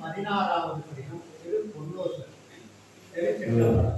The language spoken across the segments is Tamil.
பதினாறாவது படிக்கும் திரு பொன்னோசன். திரு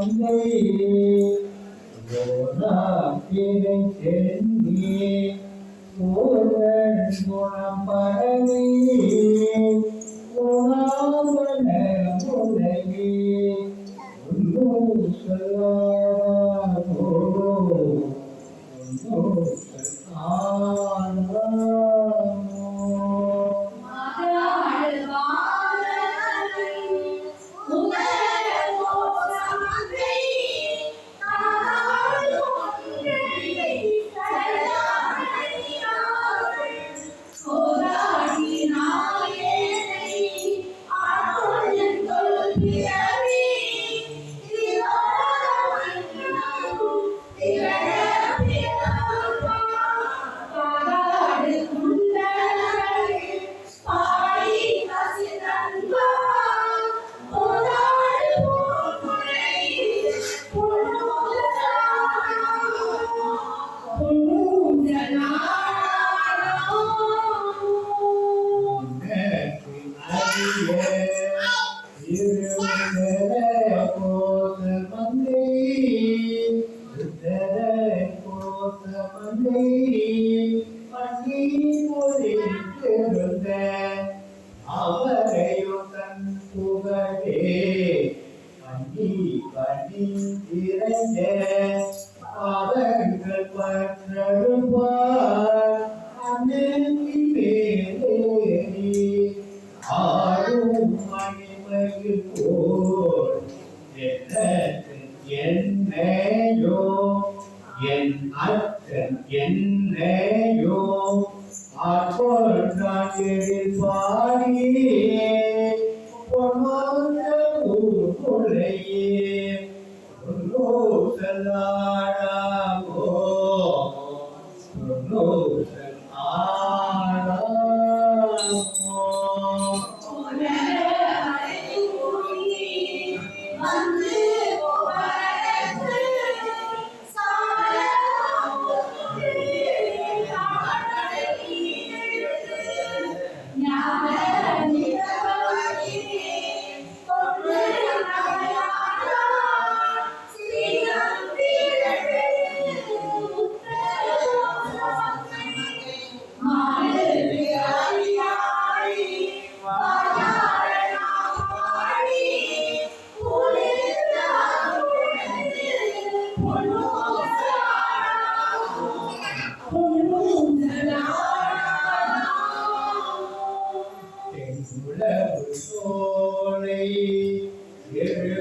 கங்கையே கோதாக்கிரை தென்னியே ஓர் குணம் பரவியே Yeah. அத்தன் என்னையோ ஆற்றல் நான் எதிர்பார்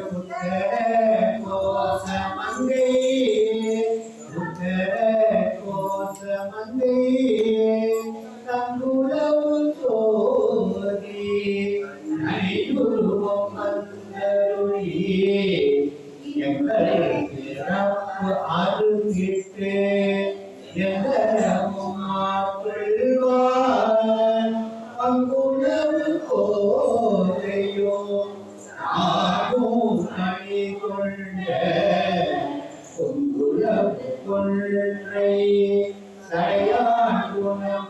Thank you. சடையான் குணம்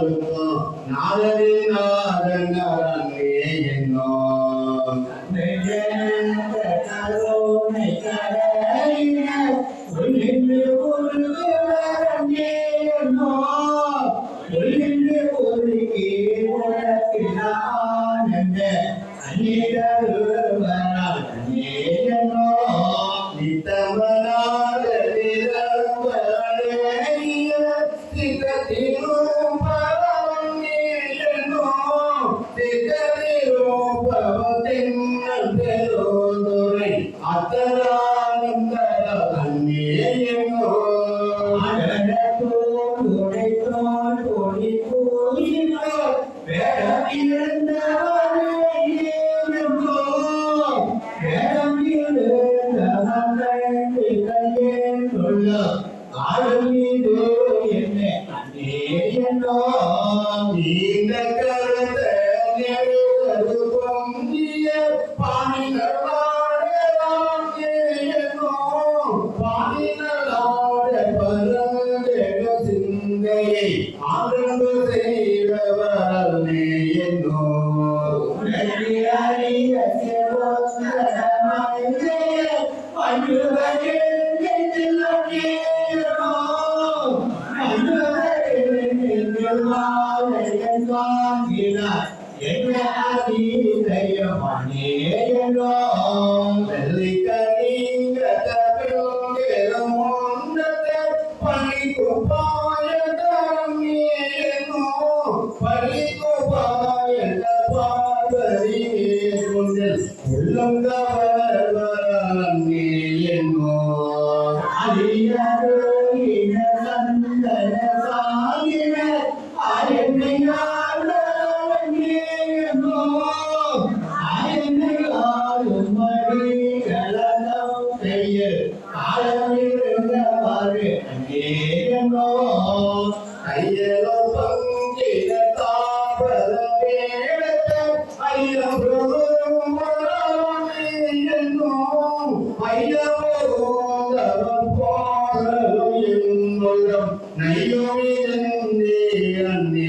దుఃఖం నాదరిన్నా Hasta la உள்ளம் காப்பதே உள்ளம் காப்ப என்னும் நையோமிதன்னே அன்னே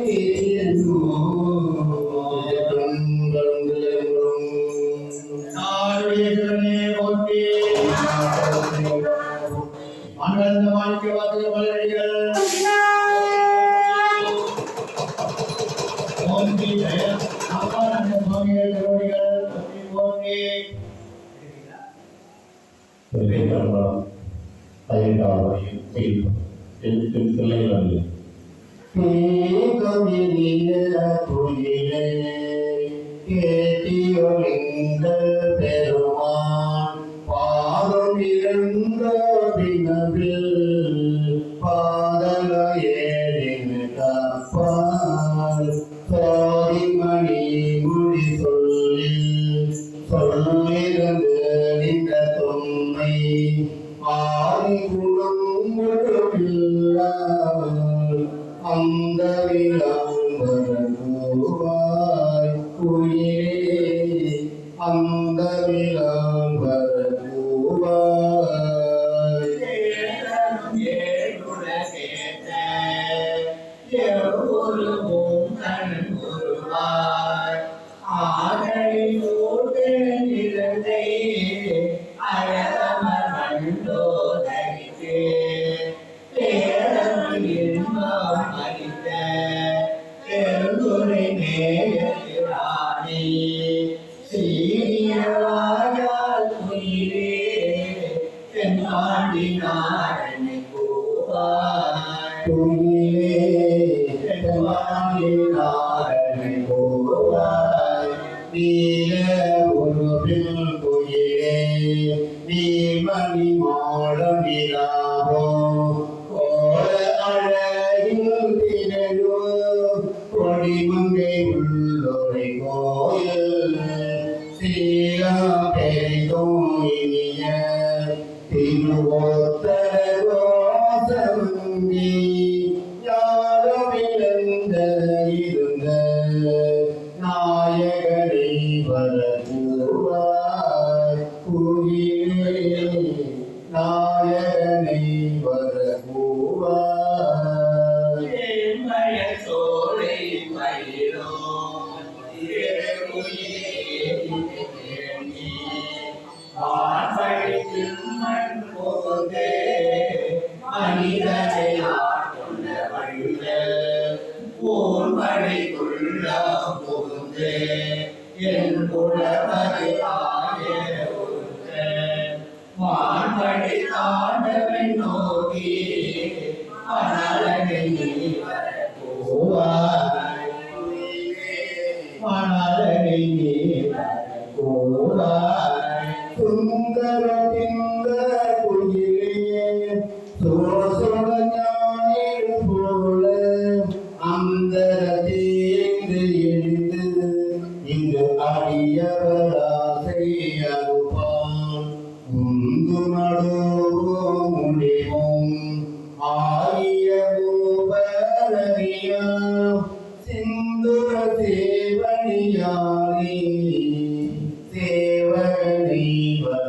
Amen. பெருமான் ni leave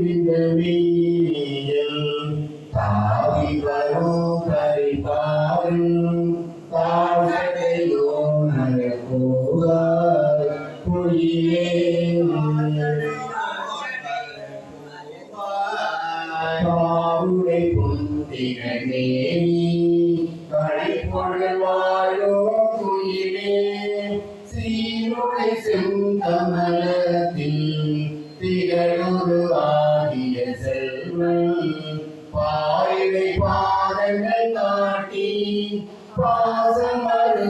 சுடராய் காட்டி பாசமரு